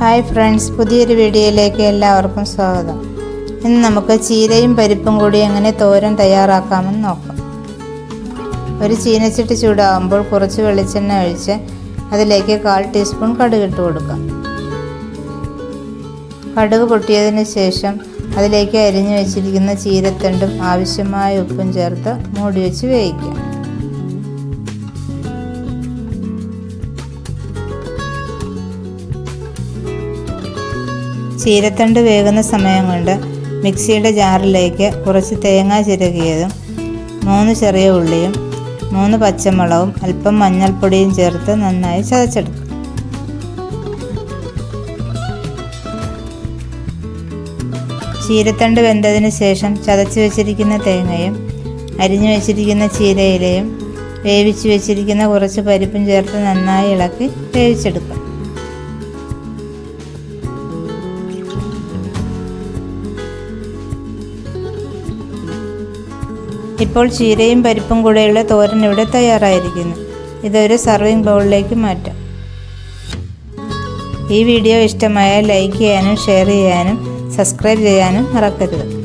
Hi friends പുതിയൊരു വീഡിയോയിലേക്ക് എല്ലാവർക്കും സ്വാഗതം. ഇന്ന് നമുക്ക് ചീരയും പരിപ്പും കൂടി എങ്ങനെ തോരൻ തയ്യാറാക്കാമെന്ന് നോക്കാം. ഒരു ചീനച്ചട്ടി ചൂടാകുമ്പോൾ കുറച്ച് വെളിച്ചെണ്ണ ഒഴിച്ച് അതിലേക്ക് കാൽ ടീസ്പൂൺ കടുക് ഇട്ട് കൊടുക്കാം. കടുക് പൊട്ടിയതിന് ശേഷം അതിലേക്ക് അരിഞ്ഞു വെച്ചിരിക്കുന്ന ചീരത്തണ്ടും ആവശ്യമായ ഉപ്പും ചേർത്ത് മൂടി വെച്ച് വേവിക്കാം. ചീരത്തണ്ട് വേകുന്ന സമയം കൊണ്ട് മിക്സിയുടെ ജാറിലേക്ക് കുറച്ച് തേങ്ങ ചിരകിയതും മൂന്ന് ചെറിയ ഉള്ളിയും മൂന്ന് പച്ചമുളകും അല്പം മഞ്ഞൾപ്പൊടിയും ചേർത്ത് നന്നായി ചതച്ചെടുക്കും. ചീരത്തണ്ട് വെന്തതിന് ശേഷം ചതച്ച് വെച്ചിരിക്കുന്ന തേങ്ങയും അരിഞ്ഞു വെച്ചിരിക്കുന്ന ചീരയിലയും വേവിച്ച് വെച്ചിരിക്കുന്ന കുറച്ച് പരിപ്പും ചേർത്ത് നന്നായി ഇളക്കി വേവിച്ചെടുക്കും. ഇപ്പോൾ ചീരയും പരിപ്പും കൂടെയുള്ള തോരൻ ഇവിടെ തയ്യാറായിരിക്കുന്നു. ഇതൊരു സർവിംഗ് ബൗളിലേക്ക് മാറ്റാം. ഈ വീഡിയോ ഇഷ്ടമായാൽ ലൈക്ക് ചെയ്യാനും ഷെയർ ചെയ്യാനും സബ്സ്ക്രൈബ് ചെയ്യാനും മറക്കരുത്.